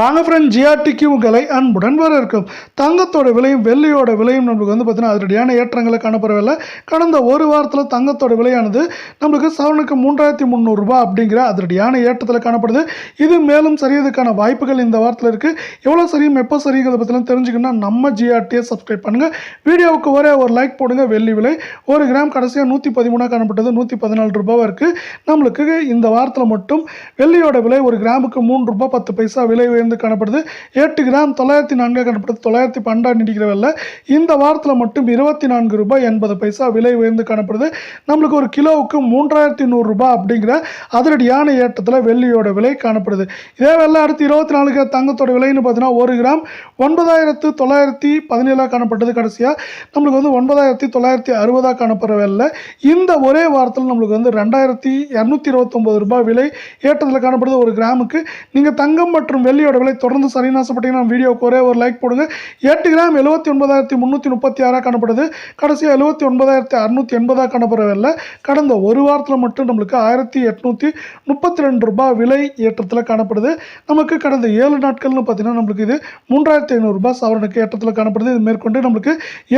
வாங்க ஃப்ரெண்ட் ஜிஆர்டிக்கு உங்களை அன்புடன் வரவேற்கும். தங்கத்தோட விலையும் வெள்ளியோட விலையும் நம்மளுக்கு வந்து பார்த்தீங்கன்னா அதிரடியான ஏற்றங்களை காணப்படவில்லை. கடந்த ஒரு வாரத்தில் தங்கத்தோட விலையானது நம்மளுக்கு சவனுக்கு மூன்றாயிரத்தி முந்நூறுரூபா அப்படிங்கிற அதிரடியான ஏற்றத்தில் காணப்படுது. இது மேலும் சரியதுக்கான வாய்ப்புகள் இந்த வாரத்தில் இருக்குது எவ்வளோ சரியும் எப்போ சரிங்கிறத பற்றிலாம் தெரிஞ்சுக்கணும்னா நம்ம ஜிஆர்டியை சப்ஸ்கிரைப் பண்ணுங்கள் வீடியோவுக்கு ஒரே ஒரு லைக் போடுங்க. வெள்ளி விலை ஒரு கிராம் கடைசியாக நூற்றி பதிமூணாக காணப்பட்டது. நூற்றி பதினாலு ரூபாவாக இருக்குது நம்மளுக்கு இந்த வாரத்தில் மட்டும் வெள்ளியோட விலை ஒரு கிராமுக்கு மூன்று ரூபாய் பத்து பைசா விலை உயர்ந்து காணப்படுது. எட்டு கிராம் தொள்ளாயிரத்தி நான்காக காணப்படுது. தொள்ளாயிரத்தி பன்னெண்டாக நீடிக்கிற விலை இந்த வாரத்தில் மட்டும் இருபத்தி நான்கு ரூபாய் எண்பது பைசா விலை உயர்ந்து காணப்படுது. நம்மளுக்கு ஒரு கிலோவுக்கு மூன்றாயிரத்தி நூறுரூபா அப்படிங்கிற அதிரடியான ஏற்றத்தில் வெள்ளியோட விலை காணப்படுது. இதே வெள்ளை அடுத்து இருபத்தி நாலுக்கு தங்கத்தோட விலைன்னு பார்த்தீங்கன்னா ஒரு கிராம் ஒன்பதாயிரத்து தொள்ளாயிரத்தி பதினேழாக காணப்பட்டது கடைசியாக நம்மளுக்கு வந்து ஒன்பதாயிரத்தி தொள்ளாயிரத்தி அறுபதாக காணப்படுற வெள்ளை. இந்த ஒரே வாரத்தில் நம்மளுக்கு வந்து ரெண்டாயிரத்தி இரநூத்தி இருபத்தொம்பது ரூபாய் விலை ஏற்றத்தில் காணப்படுது ஒரு கிராமுக்கு. நீங்கள் தங்கம் மற்றும் வெள்ளியோட விலை தொடர்ந்து சரின்னு ஆசைப்பட்டீங்கன்னா வீடியோக்கு ஒரே ஒரு லைக் போடுங்க. எட்டு கிராம் எழுபத்தி ஒன்பதாயிரத்தி முந்நூற்றி முப்பத்தி ஆறாக காணப்படுது. கடைசியாக எழுபத்தி ஒன்பதாயிரத்தி அறுநூற்றி எண்பதாக காணப்படவில்லை கடந்த ஒரு வாரத்தில் மட்டும் நம்மளுக்கு ஆயிரத்தி எட்நூற்றி முப்பத்தி ரெண்டு ரூபாய் விலை ஏற்றத்தில் காணப்படுது. நமக்கு கடந்த ஏழு நாட்கள்னு பார்த்தீங்கன்னா நம்மளுக்கு இது மூன்றாயிரத்தி ஐநூறுரூபா சவரனுக்கு ஏற்றத்தில் காணப்படுது. இது மேற்கொண்டு நம்மளுக்கு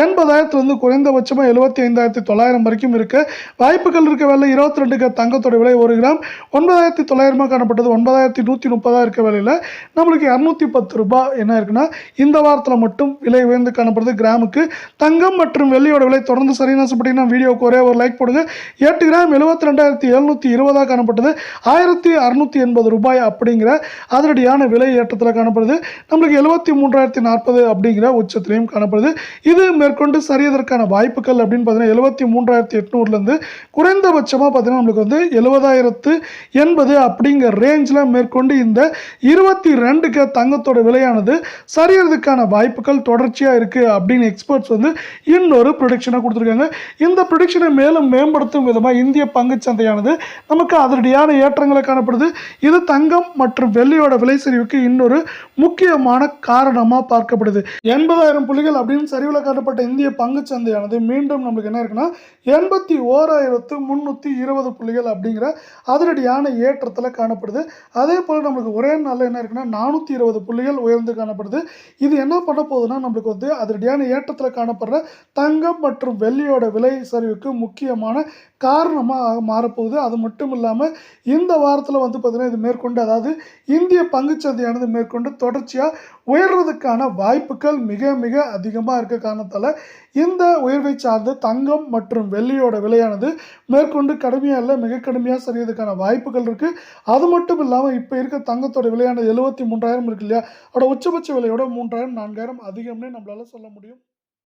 எண்பதாயிரத்துலேருந்து குறைந்தபட்சமாக எழுபத்தி ஐந்தாயிரத்தி தொள்ளாயிரம் வரைக்கும் இருக்க. வாய்ப்புகள் இருக்க வேலை இருபத்தி ரெண்டுக்கு தங்கத்தோட விலை ஒரு கிராம் ஒன்பதாயிரத்தி தொள்ளாயிரமாக காணப்பட்டது. ஒன்பதாயிரத்தி நூற்றி முப்பதாக இருக்க வேலையில். நம்மளுக்கு இரநூத்தி பத்து ரூபாய் என்ன இருக்குன்னா இந்த வாரத்தில் மட்டும் விலை உயர்ந்து காணப்படுது. கிராமுக்கு தங்கம் மற்றும் வெள்ளியோட விலை தொடர்ந்து சரியான ஆசைப்பட்டீங்கன்னா வீடியோக்கு ஒரே ஒரு லைக் போடுங்க. எட்டு கிராம் எழுபத்தி ரெண்டாயிரத்தி எழுநூற்றி இருபதாக காணப்பட்டது. ஆயிரத்தி அறுநூற்றி எண்பது ரூபாய் அப்படிங்கிற அதிரடியான விலை ஏற்றத்தில் காணப்படுது. நம்மளுக்கு எழுபத்தி மூன்றாயிரத்தி நாற்பது அப்படிங்கிற உச்சத்திலையும் காணப்படுது. இது மேற்கொண்டு சரியதற்கான வாய்ப்புகள் அப்படின்னு பார்த்தீங்கன்னா எழுபத்தி மூன்றாயிரத்தி எட்நூறுலேருந்து குறைந்தபட்சமாக பார்த்தீங்கன்னா நம்மளுக்கு வந்து எழுபதாயிரத்து எண்பது அப்படிங்கிற ரேஞ்சில் மேற்கொண்டு இந்த இருபத்தி ரெண்டுக்கு தங்கத்தோட விலையானது சரியறதுக்கான வாய்ப்புகள் தொடர்ச்சியாக இருக்குது அப்படின்னு எக்ஸ்பர்ட்ஸ் வந்து இன்னொரு ப்ரொடிக்ஷனை கொடுத்துருக்காங்க. இந்த ப்ரொடிக்ஷனை மேலும் மேம்படுத்தும் விதமாக இந்திய பங்குச் சந்தையானது நமக்கு அதிரடியான ஏற்றங்களை காணப்படுது. இது தங்கம் மற்றும் வெள்ளியோட விலை சரிவுக்கு இன்னொரு முக்கியமான காரணமாக பார்க்கப்படுது. எண்பதாயிரம் புள்ளிகள் அப்படின்னு சரிவில் காட்டப்பட்ட இந்திய பங்குச் சந்தையானது மீண்டும் நம்மளுக்கு என்ன இருக்குன்னா எண்பத்தி ஓராயிரத்து முந்நூற்றி இருபது புள்ளிகள் அப்படிங்கிற அதிரடியான ஏற்றத்தில் காணப்படுது. அதே போல் நம்மளுக்கு ஒரே நாளில் என்ன இருக்குன்னா நானூற்றி இருபது புள்ளிகள் உயர்ந்து காணப்படுது. இது என்ன பண்ண போகுதுன்னா நம்மளுக்கு வந்து அதிரடியான ஏற்றத்தில் காணப்படுற தங்கம் மற்றும் வெள்ளியோட விலை சரிவுக்கு முக்கியமான காரணமாக மாறப்போகுது. அது மட்டும் இல்லாமல் இந்த வாரத்தில் வந்து பார்த்திங்கன்னா இது மேற்கொண்டு அதாவது இந்திய பங்குச்சந்தையானது மேற்கொண்டு தொடர்ச்சியாக உயர்றதுக்கான வாய்ப்புகள் மிக மிக அதிகமாக இருக்க காரணத்தால் இந்த உயர்வை சார்ந்து தங்கம் மற்றும் வெள்ளியோட விலையானது மேற்கொண்டு கடுமையாக இல்லை மிக கடுமையாக சரியதுக்கான வாய்ப்புகள் இருக்குது அது மட்டும் இல்லாமல் இப்போ இருக்க தங்கத்தோட விலையானது எழுபத்தி மூன்றாயிரம் இருக்கு இல்லையா? அதோட உச்சபட்ச விலையோட மூன்றாயிரம் நான்காயிரம் அதிகம்னே நம்மளால சொல்ல முடியும்.